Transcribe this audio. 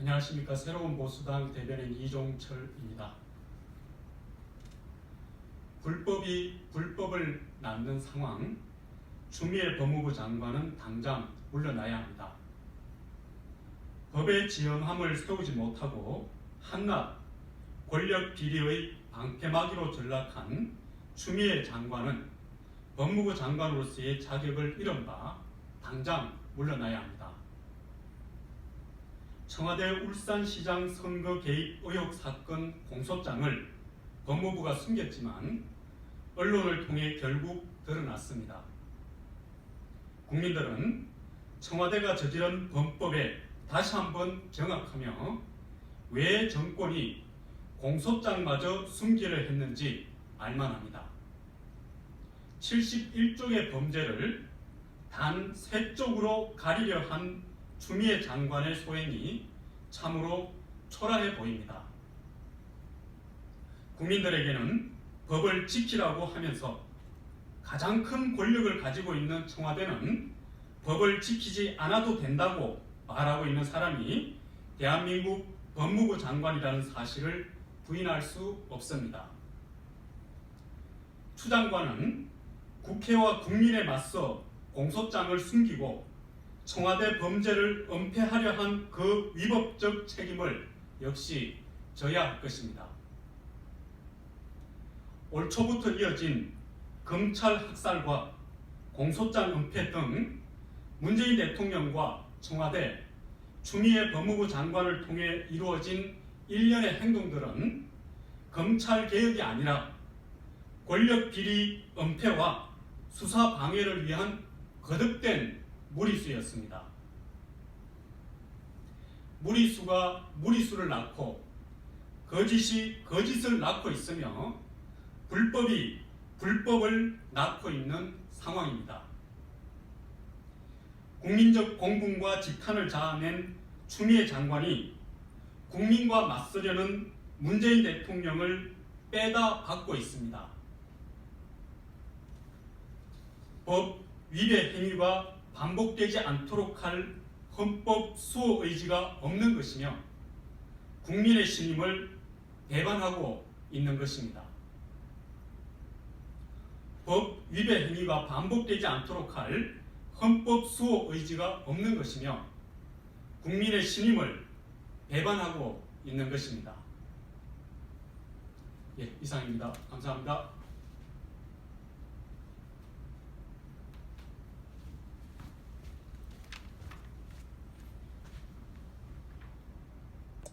안녕하십니까 새로운 보수당 대변인 이종철입니다. 불법이 불법을 낳는 상황, 추미애 법무부 장관은 당장 물러나야 합니다. 법의 지엄함을 세우지 못하고 한낱 권력 비리의 방패막이로 전락한 추미애 장관은 법무부 장관으로서의 자격을 잃은 바 당장 물러나야 합니다. 청와대 울산시장 선거 개입 의혹 사건 공소장을 법무부가 숨겼지만 언론을 통해 결국 드러났습니다. 국민들은 청와대가 저지른 범법에 다시 한번 경악하며 왜 정권이 공소장마저 숨기려 했는지 알만합니다. 71쪽의 범죄를 단 세 쪽으로 가리려 한 추미애 장관의 소행이 참으로 초라해 보입니다. 국민들에게는 법을 지키라고 하면서 가장 큰 권력을 가지고 있는 청와대는 법을 지키지 않아도 된다고 말하고 있는 사람이 대한민국 법무부 장관이라는 사실을 부인할 수 없습니다. 추 장관은 국회와 국민에 맞서 공소장을 숨기고 청와대 범죄를 은폐하려 한 그 위법적 책임을 역시 져야 할 것입니다. 올 초부터 이어진 검찰 학살과 공소장 은폐 등 문재인 대통령과 청와대, 추미애 법무부 장관을 통해 이루어진 일련의 행동들은 검찰 개혁이 아니라 권력 비리 은폐와 수사 방해를 위한 거듭된 무리수였습니다. 무리수가 무리수를 낳고 거짓이 거짓을 낳고 있으며 불법이 불법을 낳고 있는 상황입니다. 국민적 공분과 지탄을 자아낸 추미애 장관이 국민과 맞서려는 문재인 대통령을 빼다 받고 있습니다. 법 위배 행위가 반복되지 않도록 할 헌법 수호 의지가 없는 것이며 국민의 신임을 배반하고 있는 것입니다. 법 위배 행위가 반복되지 않도록 할 헌법 수호 의지가 없는 것이며 국민의 신임을 배반하고 있는 것입니다. 예, 이상입니다. 감사합니다.